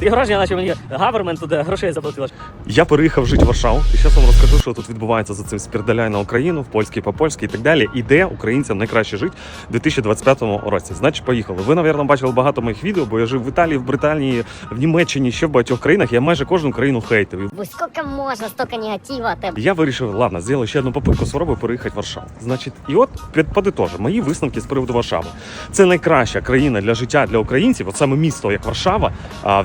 Таке враження, наче мені гавермент туди грошей заплатила. Я переїхав жити в Варшаву, і зараз вам розкажу, що тут відбувається за цим спірдаляй на Україну, в польський по польськи і так далі. І де українцям найкраще жити в 2025 році. Значить, поїхали. Ви, напевно, бачили багато моїх відео, бо я жив в Італії, в Британії, в Німеччині, ще в багатьох країнах. Я майже кожну країну хейтив. Бо сколько можно, столько негатива тебе. Я вирішив, ладно, зробив ще одну попитку спробую переїхати в Варшаву. Значить, і от під подитожу, мої висновки з приводу Варшави. Це найкраща країна для життя для українців, от саме місто як Варшава, в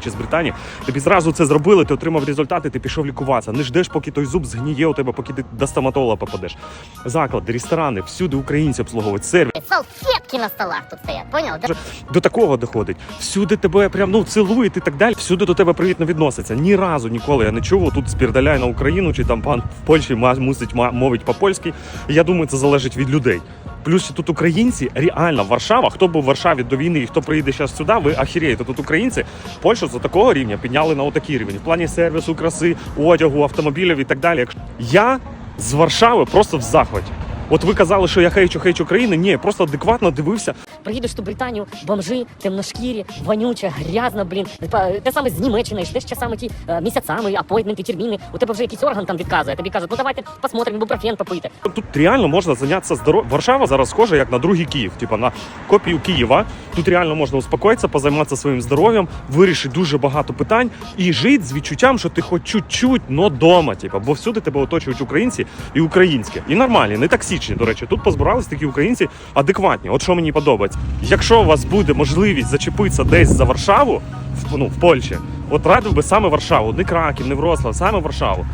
чи з Британії. Тобі зразу це зробили, ти отримав результати, ти пішов лікуватися. Не ждеш, поки той зуб згніє у тебе, поки ти до стоматолога попадеш. Заклади, ресторани, всюди українці обслуговують сервіс. Салфетки на столах тут стоят, понял? Да? До такого доходить. Всюди тебе прям ну цілують і так далі. Всюди до тебе привітно відносяться. Ні разу ніколи я не чув. Тут спірдаляй на Україну, чи там пан в Польщі мусить мовить по-польськи. Я думаю, це залежить від людей. Плюс тут українці реально Варшава. Хто був в Варшаві до війни і хто приїде зараз сюди, ви ахіреєте. Тут українці Польщу за такого рівня підняли на отакий рівень. В плані сервісу, краси, одягу, автомобілів і так далі. Я з Варшави просто в захваті. От ви казали, що я хейчу хейчу країни. Ні, я просто адекватно дивився Приїдеш в ту Британію, бомжи, темношкірі, вонюче, грязно, блін. Те саме з Німеччини, йдеш часами ті е, місяцями, апойтменти, терміни. У тебе вже якийсь орган там відказує. Тобі кажуть, ну давайте посмотрим, ібупрофен попити. Тут реально можна зайнятися здоров'ям. Варшава зараз схожа як на другий Київ, типа на копію Києва. Тут реально можна успокоїтися, позайматися своїм здоров'ям, вирішити дуже багато питань і жити з відчуттям, що ти хоч чуть-чуть, но дома. Типа, бо всюди тебе оточують українці і українське. І нормальні, не токсичні. До речі, тут позбирались такі українці адекватні. От що мені подобається. Якщо у вас буде можливість зачепитися десь за Варшаву, в, ну, в Польщі, от радив би саме Варшаву, не Краків, не Вроцлав, саме Варшаву.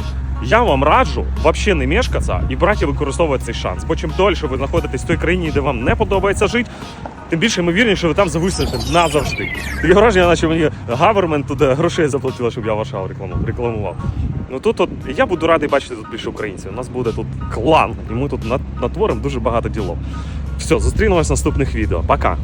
Я вам раджу взагалі не мешкатися і брати використовувати цей шанс. Бо чим дольше ви знаходитесь в той країні, де вам не подобається жити, тим більше ймовірніше, що ви там зависнете назавжди. Таке враження, наче мені гавермент туди грошей заплатила, щоб я Варшаву рекламу- рекламував. Ну тут от я буду радий бачити тут більше українців. У нас буде тут клан, і ми тут нат- натворимо дуже багато ділок. Все, зустрінемось в наступних відео. Пока.